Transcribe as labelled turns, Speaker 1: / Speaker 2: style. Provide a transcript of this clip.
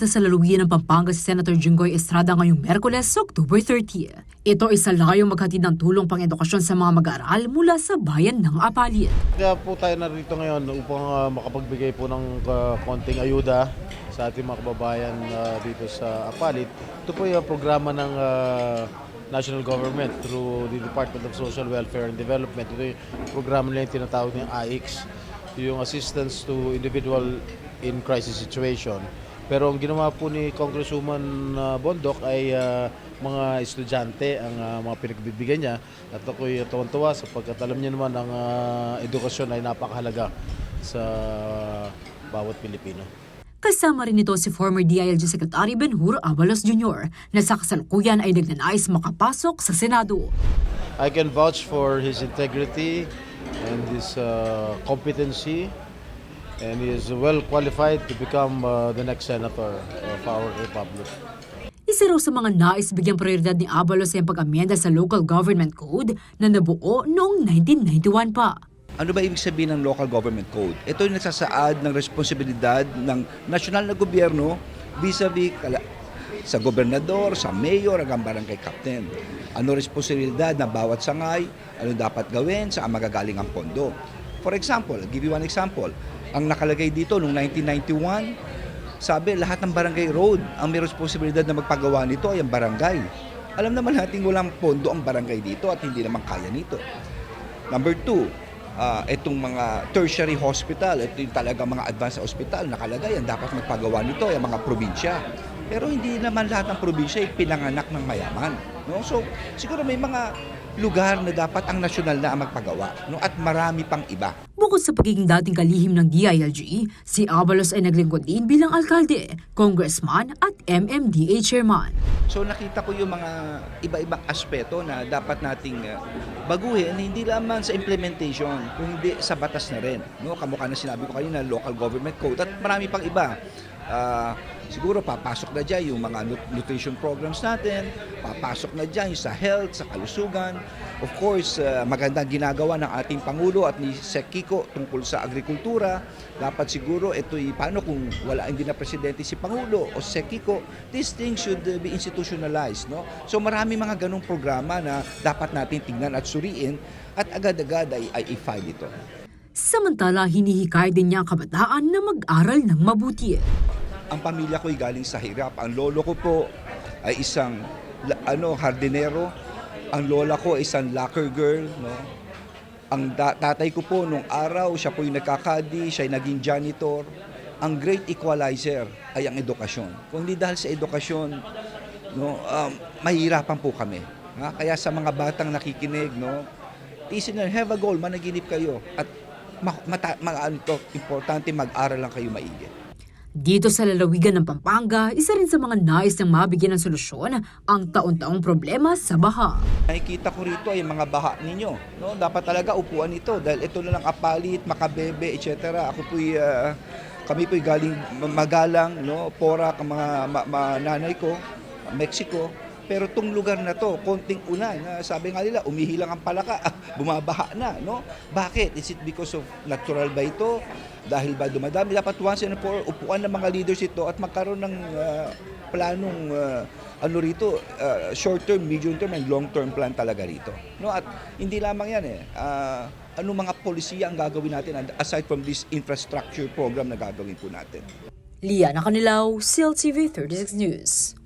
Speaker 1: Bumisita sa lalawigan ng Pampanga si Senator Jinggoy Estrada ngayong Merkules, October 30. Ito ay sa layong maghatid ng tulong pang-edukasyon sa mga mag-aaral mula sa bayan ng Apalit.
Speaker 2: Kaya po tayo narito ngayon upang ah, makapagbigay po ng ah, konting ayuda sa ating mga kababayan ah, dito sa Apalit. Ito po yung programa ng ah, national government through the Department of Social Welfare and Development. Ito yung programa nila yung tinatawag ng AIX, yung Assistance to Individual in Crisis Situation. Pero ang ginawa po ni Congresswoman Bondok ay ah, mga estudyante ang ah, mga pinagbibigyan niya at ako'y tuwan-tuwa sapagkat alam niya naman ang ah, edukasyon ay napakahalaga sa bawat Pilipino.
Speaker 1: Kasama rin ito si former DILG Secretary Benhur Abalos Jr. na sa kasalukuyan ay nagnanais makapasok sa Senado.
Speaker 2: I can vouch for his integrity and his uh, competency and he is well qualified to become uh, the next senator of our republic.
Speaker 1: Isa raw sa mga nais bigyang prioridad ni Abalos ay ang pag-amyenda sa Local Government Code na nabuo noong 1991 pa.
Speaker 3: Ano ba ibig sabihin ng local government code? Ito yung nagsasaad ng responsibilidad ng nasyonal na gobyerno vis-a-vis kala- sa gobernador, sa mayor, hanggang barangay captain. Ano responsibilidad ng bawat sangay, ano dapat gawin, saan magagaling ang pondo. For example, I'll give you one example. Ang nakalagay dito noong 1991, sabi lahat ng barangay road, ang may responsibilidad na magpagawa nito ay ang barangay. Alam naman natin walang pondo ang barangay dito at hindi naman kaya nito. Number two, ah, itong mga tertiary hospital, ito yung talaga mga advanced hospital, nakalagay, ang dapat magpagawa nito ay ang mga probinsya. Pero hindi naman lahat ng probinsya ay pinanganak ng mayaman. No? So, siguro may mga lugar na dapat ang nasyonal na ang magpagawa. No? At marami pang iba.
Speaker 1: Bukod sa pagiging dating kalihim ng DILG, si Abalos ay naglingkod din bilang alkalde, congressman at MMDA chairman.
Speaker 3: So nakita ko yung mga iba-ibang aspeto na dapat nating uh, baguhin, hindi lamang sa implementation, kundi sa batas na rin. No? Kamukha na sinabi ko kanina, local government code at marami pang iba. Ah, siguro papasok na dyan yung mga nut- nutrition programs natin, papasok na dyan sa health, sa kalusugan. Of course, ah, magandang ginagawa ng ating Pangulo at ni Sec Kiko tungkol sa agrikultura. Dapat siguro ito'y paano kung wala hindi na presidente si Pangulo o Sec Kiko, these things should uh, be institutionalized. No? So marami mga ganong programa na dapat natin tingnan at suriin at agad-agad ay, ay i-file ito.
Speaker 1: Samantala, hinihikay din niya kabataan na mag-aral ng mabuti.
Speaker 3: Ang pamilya ko ay galing sa hirap. Ang lolo ko po ay isang ano hardinero. Ang lola ko ay isang locker girl, no? Ang tatay ko po nung araw, siya po yung nagkakadi, siya ay naging janitor. Ang great equalizer ay ang edukasyon. Kung hindi dahil sa edukasyon, no, um, mahirapan po kami. Ha? Kaya sa mga batang nakikinig, no, tisin na, have a goal, managinip kayo. At ma- mata- mga ano to, importante mag-aral lang kayo maigi.
Speaker 1: Dito sa lalawigan ng Pampanga, isa rin sa mga nais ng mabigyan ng solusyon ang taon-taong problema sa baha.
Speaker 3: Nakikita ko rito ay mga baha ninyo. No? Dapat talaga upuan ito dahil ito na lang apalit, makabebe, etc. Ako po'y, ah, kami po'y galing magalang, no? Pora, mga ma- ma- nanay ko, Mexico. Pero tong lugar na to, konting ulan, sabi nga nila, umihilang ang palaka, bumabaha na, no? Bakit? Is it because of natural ba ito? Dahil ba dumadami? Dapat once and for upuan ng mga leaders ito at magkaroon ng ah, planong ah, ano rito, ah, short term, medium term, and long term plan talaga rito. No? At hindi lamang yan eh. Ah, ano mga polisiya ang gagawin natin aside from this infrastructure program na gagawin po natin?
Speaker 1: Liana Canilaw, CLTV 36 News.